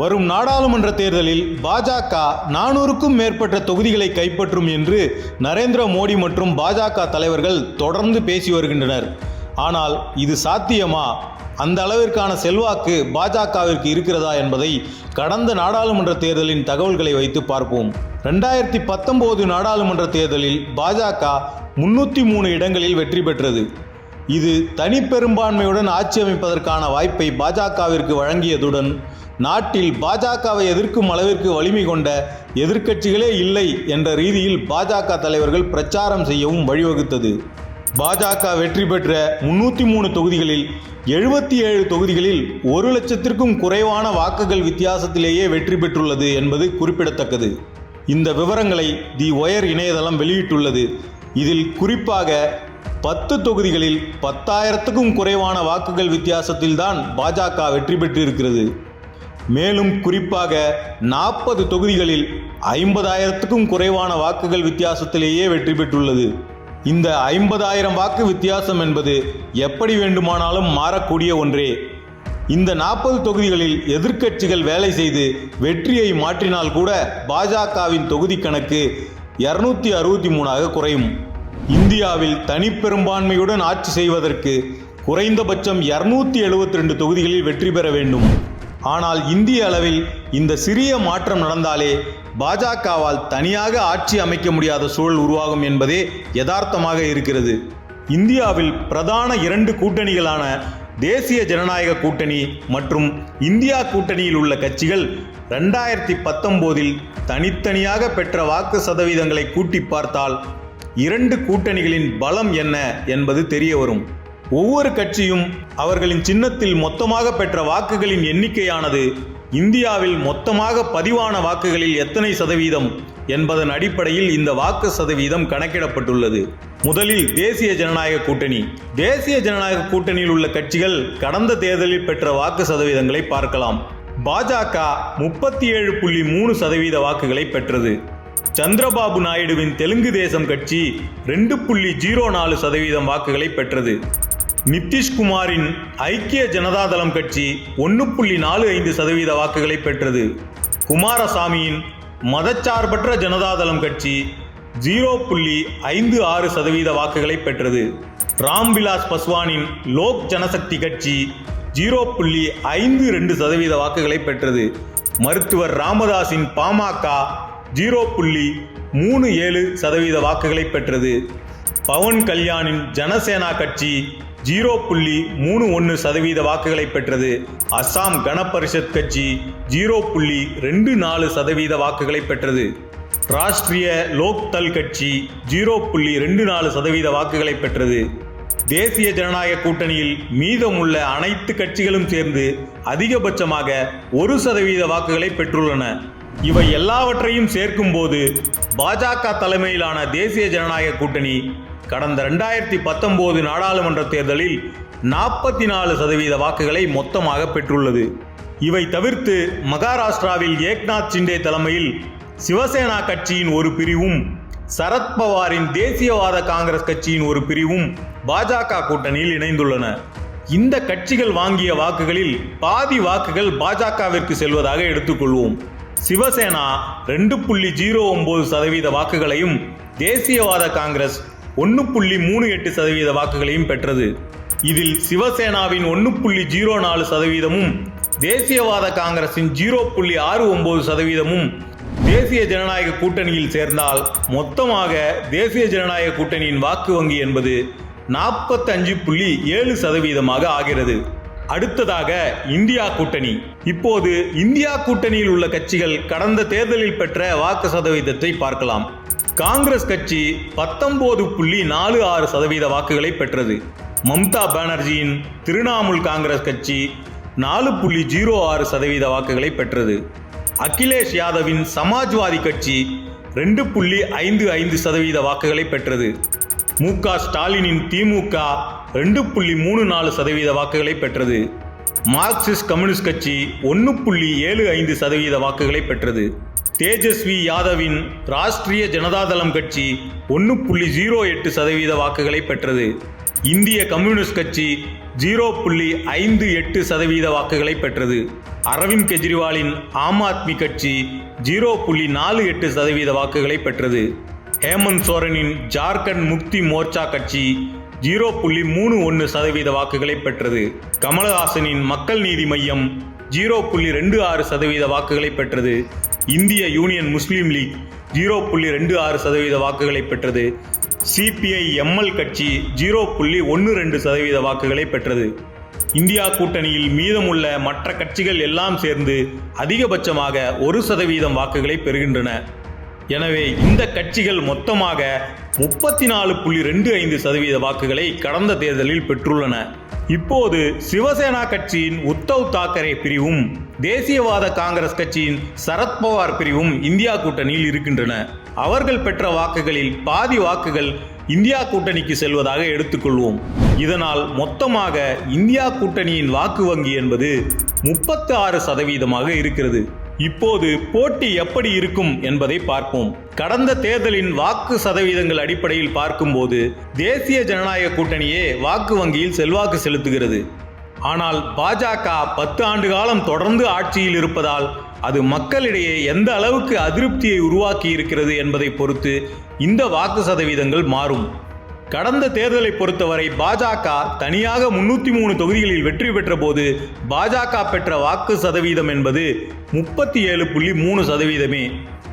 வரும் நாடாளுமன்ற தேர்தலில் பாஜக நானூறுக்கும் மேற்பட்ட தொகுதிகளை கைப்பற்றும் என்று நரேந்திர மோடி மற்றும் பாஜக தலைவர்கள் தொடர்ந்து பேசி வருகின்றனர். ஆனால் இது சாத்தியமா? அந்த அளவிற்கான செல்வாக்கு பாஜகவிற்கு இருக்கிறதா என்பதை கடந்த நாடாளுமன்ற தேர்தலின் தகவல்களை வைத்து பார்ப்போம். ரெண்டாயிரத்தி பத்தொன்பது நாடாளுமன்ற தேர்தலில் பாஜக முன்னூற்றி மூணு இடங்களில் வெற்றி பெற்றது. இது தனிப்பெரும்பான்மையுடன் ஆட்சி அமைப்பதற்கான வாய்ப்பை பாஜகவிற்கு வழங்கியதுடன் நாட்டில் பாஜகவை எதிர்க்கும் அளவிற்கு வலிமை கொண்ட எதிர்க்கட்சிகளே இல்லை என்ற ரீதியில் பாஜக தலைவர்கள் பிரச்சாரம் செய்யவும் வழிவகுத்தது. பாஜக வெற்றி பெற்ற முன்னூற்றி மூணு தொகுதிகளில் எழுபத்தி ஏழு தொகுதிகளில் ஒரு லட்சத்திற்கும் குறைவான வாக்குகள் வித்தியாசத்திலேயே வெற்றி பெற்றுள்ளது என்பது குறிப்பிடத்தக்கது. இந்த விவரங்களை தி ஒயர் இணையதளம் வெளியிட்டுள்ளது. இதில் குறிப்பாக பத்து தொகுதிகளில் பத்தாயிரத்துக்கும் குறைவான வாக்குகள் வித்தியாசத்தில்தான் பாஜக வெற்றி பெற்றிருக்கிறது. மேலும் குறிப்பாக நாற்பது தொகுதிகளில் ஐம்பதாயிரத்துக்கும் குறைவான வாக்குகள் வித்தியாசத்திலேயே வெற்றி பெற்றுள்ளது. இந்த ஐம்பதாயிரம் வாக்கு வித்தியாசம் என்பது எப்படி வேண்டுமானாலும் மாறக்கூடிய ஒன்றே. இந்த நாற்பது தொகுதிகளில் எதிர்க்கட்சிகள் வேலை செய்து வெற்றியை மாற்றினால் கூட பாஜகவின் தொகுதி கணக்கு இருநூத்தி அறுபத்தி மூணாக குறையும். இந்தியாவில் தனிப்பெரும்பான்மையுடன் ஆட்சி செய்வதற்கு குறைந்தபட்சம் இருநூத்தி எழுபத்தி ரெண்டு தொகுதிகளில் வெற்றி பெற வேண்டும். ஆனால் இந்திய அளவில் இந்த சிறிய மாற்றம் நடந்தாலே பாஜகவால் தனியாக ஆட்சி அமைக்க முடியாத சூழல் உருவாகும் என்பதே யதார்த்தமாக இருக்கிறது. இந்தியாவில் பிரதான இரண்டு கூட்டணிகளான தேசிய ஜனநாயக கூட்டணி மற்றும் இந்தியா கூட்டணியில் உள்ள கட்சிகள் ரெண்டாயிரத்தி பத்தொம்போதில் தனித்தனியாக பெற்ற வாக்கு சதவீதங்களை கூட்டி பார்த்தால் இரண்டு கூட்டணிகளின் பலம் என்ன என்பது தெரிய வரும். ஒவ்வொரு கட்சியும் அவர்களின் சின்னத்தில் மொத்தமாக பெற்ற வாக்குகளின் எண்ணிக்கையானது இந்தியாவில் மொத்தமாக பதிவான வாக்குகளில் எத்தனை சதவீதம் என்பதன் அடிப்படையில் இந்த வாக்கு சதவீதம் கணக்கிடப்பட்டுள்ளது. முதலில் தேசிய ஜனநாயக கூட்டணி. தேசிய ஜனநாயக கூட்டணியில் உள்ள கட்சிகள் கடந்த தேர்தலில் பெற்ற வாக்கு சதவீதங்களை பார்க்கலாம். பாஜக முப்பத்தி ஏழு புள்ளி மூணு சதவீத வாக்குகளை பெற்றது. சந்திரபாபு நாயுடுவின் தெலுங்கு தேசம் கட்சி ரெண்டு புள்ளி ஜீரோ நாலு சதவீதம் வாக்குகளை பெற்றது. நிதிஷ்குமாரின் ஐக்கிய ஜனதாதளம் கட்சி ஒன்று புள்ளி நாலு ஐந்து சதவீத வாக்குகளை பெற்றது. குமாரசாமியின் மதச்சார்பற்ற ஜனதாதளம் கட்சி ஜீரோ புள்ளி ஐந்து ஆறு சதவீத வாக்குகளை பெற்றது. ராம்விலாஸ் பஸ்வானின் லோக் ஜனசக்தி கட்சி ஜீரோ புள்ளி ஐந்து ரெண்டு சதவீத வாக்குகளை பெற்றது. மருத்துவர் ராமதாஸின் பாமக ஜீரோ புள்ளி மூணு ஏழு சதவீத வாக்குகளை பெற்றது. பவன் கல்யாணின் ஜனசேனா கட்சி ஜீரோ புள்ளி மூணு ஒன்று சதவீத வாக்குகளை பெற்றது. அஸ்ஸாம் கணபரிஷத் கட்சி ஜீரோ புள்ளி ரெண்டு நாலு சதவீத வாக்குகளை பெற்றது. ராஷ்டிரிய லோக்தல் கட்சி ஜீரோ புள்ளி ரெண்டு நாலு சதவீத வாக்குகளை பெற்றது. தேசிய ஜனநாயக கூட்டணியில் மீதமுள்ள அனைத்து கட்சிகளும் சேர்ந்து அதிகபட்சமாக ஒரு சதவீத வாக்குகளை பெற்றுள்ளன. இவை எல்லாவற்றையும் சேர்க்கும்போது பாஜக தலைமையிலான தேசிய ஜனநாயக கூட்டணி கடந்த ரெண்டாயிரத்தி பத்தொன்போது நாடாளுமன்ற தேர்தலில் நாற்பத்தி நாலு சதவீத வாக்குகளை மொத்தமாக பெற்றுள்ளது. இவை தவிர்த்து மகாராஷ்டிராவில் ஏக்நாத் சிண்டே தலைமையில் சிவசேனா கட்சியின் ஒரு பிரிவும் சரத்பவாரின் தேசியவாத காங்கிரஸ் கட்சியின் ஒரு பிரிவும் பாஜக கூட்டணியில் இணைந்துள்ளன. இந்த கட்சிகள் வாங்கிய வாக்குகளில் பாதி வாக்குகள் பாஜகவிற்கு செல்வதாக எடுத்துக்கொள்வோம். சிவசேனா ரெண்டு புள்ளி ஜீரோ ஒன்பது சதவீத வாக்குகளையும் தேசியவாத காங்கிரஸ் ஒன்று புள்ளி மூணு எட்டு சதவீத வாக்குகளையும் பெற்றது. இதில் சிவசேனாவின் ஒன்று புள்ளி ஜீரோ நாலு சதவீதமும் தேசியவாத காங்கிரசின் ஜீரோ புள்ளி ஆறு ஒன்பது சதவீதமும் தேசிய ஜனநாயக கூட்டணியில் சேர்ந்தால் மொத்தமாக தேசிய ஜனநாயக கூட்டணியின் வாக்கு வங்கி என்பது நாற்பத்தஞ்சு புள்ளி ஏழு சதவீதமாக ஆகிறது. அடுத்ததாக இந்தியா கூட்டணி. இப்போது இந்தியா கூட்டணியில் உள்ள கட்சிகள் கடந்த தேர்தலில் பெற்ற வாக்கு சதவீதத்தை பார்க்கலாம். காங்கிரஸ் கட்சி பத்தொன்பது புள்ளி நாலு ஆறு சதவீத வாக்குகளை பெற்றது. மம்தா பானர்ஜியின் திரிணாமுல் காங்கிரஸ் கட்சி நாலு புள்ளி ஜீரோ ஆறு சதவீத வாக்குகளை பெற்றது. அகிலேஷ் யாதவின் சமாஜ்வாதி கட்சி ரெண்டு புள்ளி ஐந்து ஐந்து சதவீத வாக்குகளை பெற்றது. மு க ஸ்டாலினின் திமுக ரெண்டு புள்ளி மூணு நாலு சதவீத வாக்குகளை பெற்றது. மார்க்சிஸ்ட் கம்யூனிஸ்ட் கட்சி ஒன்று புள்ளி ஏழு ஐந்து சதவீத வாக்குகளை பெற்றது. தேஜஸ்வி யாதவின் ராஷ்டிரிய ஜனதாதளம் கட்சி ஒன்று புள்ளி ஜீரோ எட்டு சதவீத வாக்குகளை பெற்றது. இந்திய கம்யூனிஸ்ட் கட்சி ஜீரோ புள்ளி ஐந்து எட்டு சதவீத வாக்குகளை பெற்றது. அரவிந்த் கெஜ்ரிவாலின் ஆம் ஆத்மி கட்சி ஜீரோ புள்ளி நாலு எட்டு சதவீத வாக்குகளை பெற்றது. ஹேமந்த் சோரனின் ஜார்க்கண்ட் முக்தி மோர்ச்சா கட்சி ஜீரோ புள்ளி மூணு ஒன்று சதவீத வாக்குகளை பெற்றது. கமலஹாசனின் மக்கள் நீதி மையம் ஜீரோ புள்ளி ரெண்டு ஆறு சதவீத வாக்குகளை பெற்றது. இந்திய யூனியன் முஸ்லீம் லீக் ஜீரோ புள்ளி ரெண்டு ஆறு சதவீத வாக்குகளை பெற்றது. சிபிஐ எம்எல் கட்சி ஜீரோ புள்ளி ஒன்று ரெண்டு சதவீத வாக்குகளை பெற்றது. இந்தியா கூட்டணியில் மீதமுள்ள மற்ற கட்சிகள் எல்லாம் சேர்ந்து அதிகபட்சமாக ஒரு சதவீதம் வாக்குகளை பெறுகின்றன. எனவே இந்த கட்சிகள் மொத்தமாக முப்பத்தி நாலு புள்ளி ரெண்டு ஐந்து சதவீத வாக்குகளை கடந்த தேர்தலில் பெற்றுள்ளன. இப்போது சிவசேனா கட்சியின் உத்தவ் தாக்கரே பிரிவும். தேசியவாத காங்கிரஸ் கட்சியின் சரத்பவார் பிரிவும் இந்தியா கூட்டணியில் இருக்கின்றன. அவர்கள் பெற்ற வாக்குகளில் பாதி வாக்குகள் இந்தியா கூட்டணிக்கு செல்வதாக எடுத்துக்கொள்வோம். இதனால் மொத்தமாக இந்தியா கூட்டணியின் வாக்கு வங்கி என்பது முப்பத்து ஆறு சதவீதமாக இருக்கிறது. இப்போது போட்டி எப்படி இருக்கும் என்பதை பார்ப்போம். கடந்த தேர்தலின் வாக்கு சதவீதங்கள் அடிப்படையில் பார்க்கும்போது தேசிய ஜனநாயக கூட்டணியே வாக்கு வங்கியில் செல்வாக்கு செலுத்துகிறது. ஆனால் பாஜக பத்து ஆண்டு காலம் தொடர்ந்து ஆட்சியில் இருப்பதால் அது மக்களிடையே எந்த அளவுக்கு அதிருப்தியை உருவாக்கி இருக்கிறது என்பதை பொறுத்து இந்த வாக்கு சதவீதங்கள் மாறும். கடந்த தேர்தலை பொறுத்தவரை பாஜக தனியாக முன்னூத்தி மூணு தொகுதிகளில் வெற்றி பெற்ற போது பாஜக பெற்ற வாக்கு சதவீதம் என்பது முப்பத்தி ஏழு புள்ளி மூணு சதவீதமே.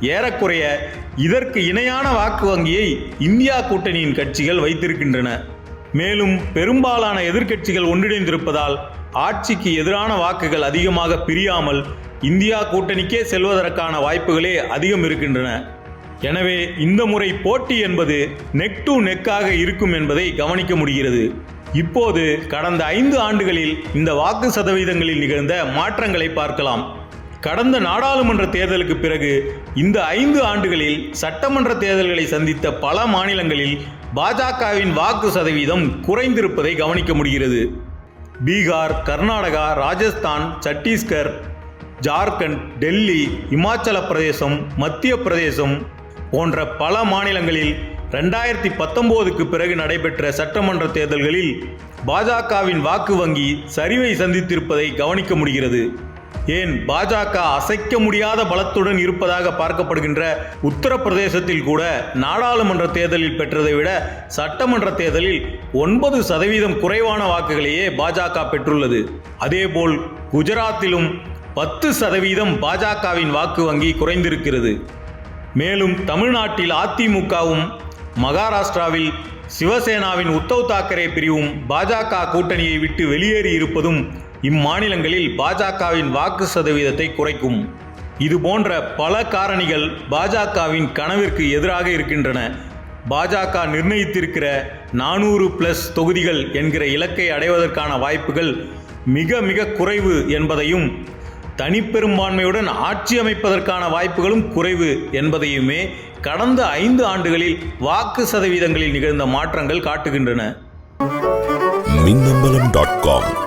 ஏறக்குறைய இதற்கு இணையான வாக்கு வங்கியை இந்தியா கூட்டணியின் கட்சிகள் வைத்திருக்கின்றன. மேலும் பெரும்பாலான எதிர்க்கட்சிகள் ஒன்றிணைந்திருப்பதால் ஆட்சிக்கு எதிரான வாக்குகள் அதிகமாக பிரியாமல் இந்தியா கூட்டணிக்கே செல்வதற்கான வாய்ப்புகளே அதிகம் இருக்கின்றன. எனவே இந்த முறை போட்டி என்பது நெக் டு நெக்காக இருக்கும் என்பதை கவனிக்க முடிகிறது. இப்போது கடந்த ஐந்து ஆண்டுகளில் இந்த வாக்கு சதவீதங்களில் நிகழ்ந்த மாற்றங்களை பார்க்கலாம். கடந்த நாடாளுமன்ற தேர்தலுக்கு பிறகு இந்த ஐந்து ஆண்டுகளில் சட்டமன்ற தேர்தல்களை சந்தித்த பல மாநிலங்களில் பாஜகவின் வாக்கு சதவீதம் குறைந்திருப்பதை கவனிக்க முடிகிறது. பீகார் கர்நாடகா ராஜஸ்தான் சத்தீஸ்கர் ஜார்க்கண்ட் டெல்லி இமாச்சல பிரதேசம் மத்திய பிரதேசம் போன்ற பல மாநிலங்களில் ரெண்டாயிரத்தி பத்தொம்போதுக்கு பிறகு நடைபெற்ற சட்டமன்ற தேர்தல்களில் பாஜகவின் வாக்கு வங்கி சரிவை சந்தித்திருப்பதை கவனிக்க முடிகிறது. ஏன் பாஜக அசைக்க முடியாத பலத்துடன் இருப்பதாக பார்க்கப்படுகின்ற உத்தரப்பிரதேசத்தில் கூட நாடாளுமன்ற தேர்தலில் பெற்றதை விட சட்டமன்ற தேர்தலில் ஒன்பது சதவீதம் குறைவான வாக்குகளையே பாஜக பெற்றுள்ளது. அதேபோல் குஜராத்திலும் பத்து சதவீதம் பாஜகவின் வாக்கு வங்கி குறைந்திருக்கிறது. மேலும் தமிழ்நாட்டில் அதிமுகவும் மகாராஷ்டிராவில் சிவசேனாவின் உத்தவ் தாக்கரே பிரிவும் பாஜக கூட்டணியை விட்டு வெளியேறி இருப்பதும் இம்மாநிலங்களில் பாஜகவின் வாக்கு சதவீதத்தை குறைக்கும். இது போன்ற பல காரணிகள் பாஜகவின் கனவிற்கு எதிராக இருக்கின்றன. பாஜக நிர்ணயித்திருக்கிற நானூறு பிளஸ் தொகுதிகள் என்கிற இலக்கை அடைவதற்கான வாய்ப்புகள் மிக மிக குறைவு என்பதையும் தனிப்பெரும்பான்மையுடன் ஆட்சி அமைப்பதற்கான வாய்ப்புகளும் குறைவு என்பதையுமே கடந்த ஐந்து ஆண்டுகளில் வாக்கு சதவீதங்களில் நிகழ்ந்த மாற்றங்கள் காட்டுகின்றன. Minnambalam dot com